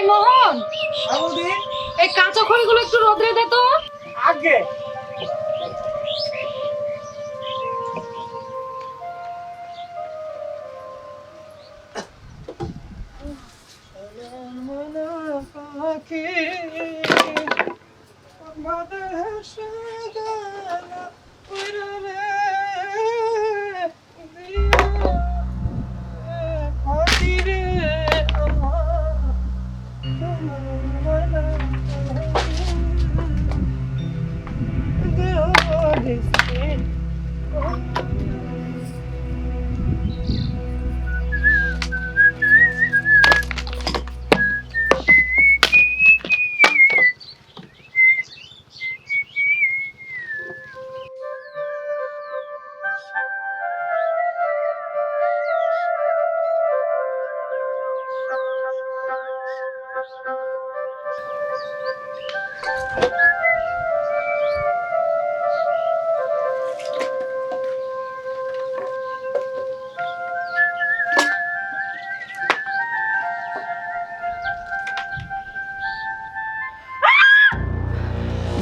এই মোহন এই কাঁচা খড়িগুলো একটু রোদরে দে তো। আগে।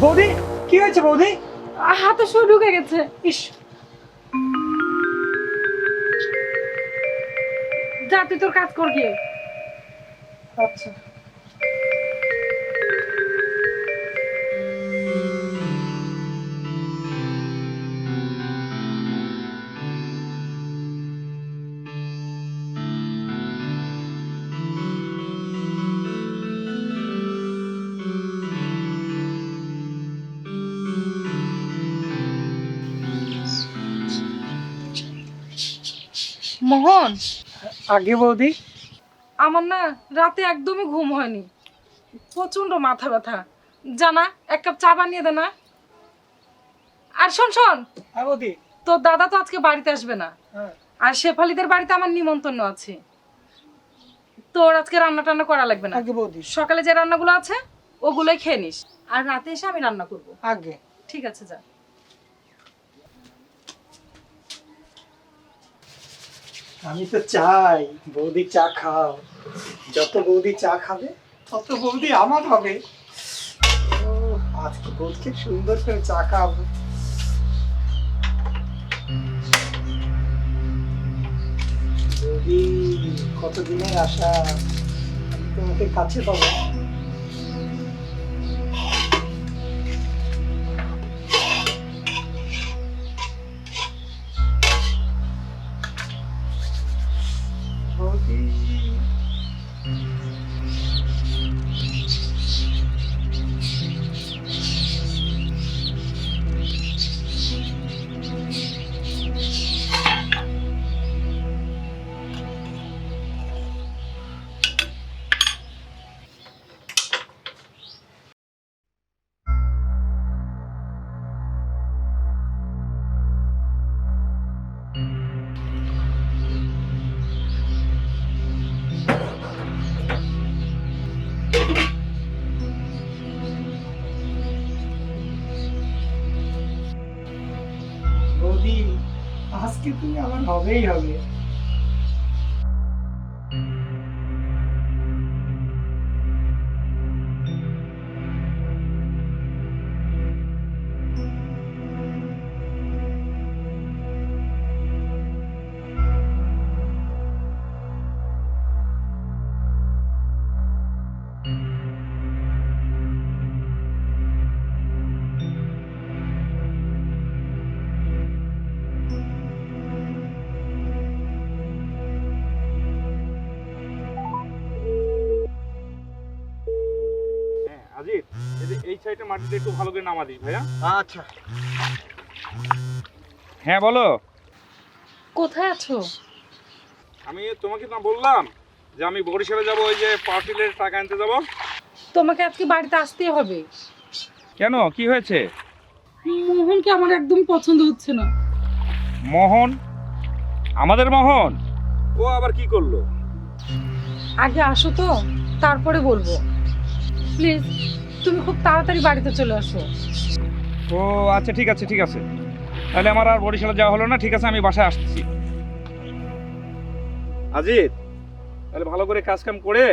বৌদি কি হয়েছে বৌদি? হাতে শুয়ে ঢুকে গেছে। ইস। যা তুই তোর কাজ কর গিয়ে। আচ্ছা। মোহন। আগে বৌদি। আমার না রাতে একদমই ঘুম হয়নি। প্রচণ্ড মাথা ব্যথা। জানা এক কাপ চা বানিয়ে দে না। আর শোন শোন। হ্যাঁ বৌদি। তোর দাদা তো আজকে বাড়িতে আসবে না। হ্যাঁ। আর শেফালিদের বাড়িতে আমার নিমন্ত্রণ আছে। তোর আজকে রান্না টান্না করা লাগবে না। আগে বৌদি। সকালে যে রান্নাগুলো আছে ওগুলোই খেয়ে নিস। আর রাতে এসে আমি রান্না করব। আগে। ঠিক আছে যা। আমি তো চাই, বৌদি চা খাও। যত বৌদি চা খাবে, তত বৌদি আমার হবে। আজকে বৌদিকে সুন্দর করে চা খাওয়াবো। বৌদি কতদিনের আশা? তোমাকে কাছে পাবো। আজকে তুমি আমার হবেই হবে। এই সাইডে মাটিটা একটু ভালো করে নামা দিস ভাইয়া। আচ্ছা। হ্যাঁ বলো। কোথায় আছো? আমি তোমাকে না বললাম যে আমি বরিশালে যাব ওই যে পার্টিলের টাকা আনতে যাব। তোমাকে আজকে বাড়িতে আসতেই হবে। কেন? কি হয়েছে? মোহনকে আমার একদম পছন্দ হচ্ছে না। মোহন? আমাদের মোহন? ও আবার কি করল? আগে আসো তো তারপরে বলব। প্লিজ। তুমি খুব তাড়াতাড়ি বাড়িতে চলে আসো। ও আচ্ছা ঠিক আছে ঠিক আছে। তাহলে আমার আর বরিশালে যাওয়া হলো না ঠিক আছে আমি বাসায় আসছি। আজিত তাহলে ভালো করে কাজ কাম করে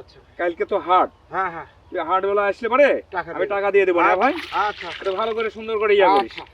আচ্ছা। কালকে তো হাট। হ্যাঁ হ্যাঁ। তুই হাট বেলা আসলে পরে টাকা আমি টাকা দিয়ে দেবো না ভাই। আচ্ছা। এটা ভালো করে সুন্দর করে ইয়া করিস। আচ্ছা।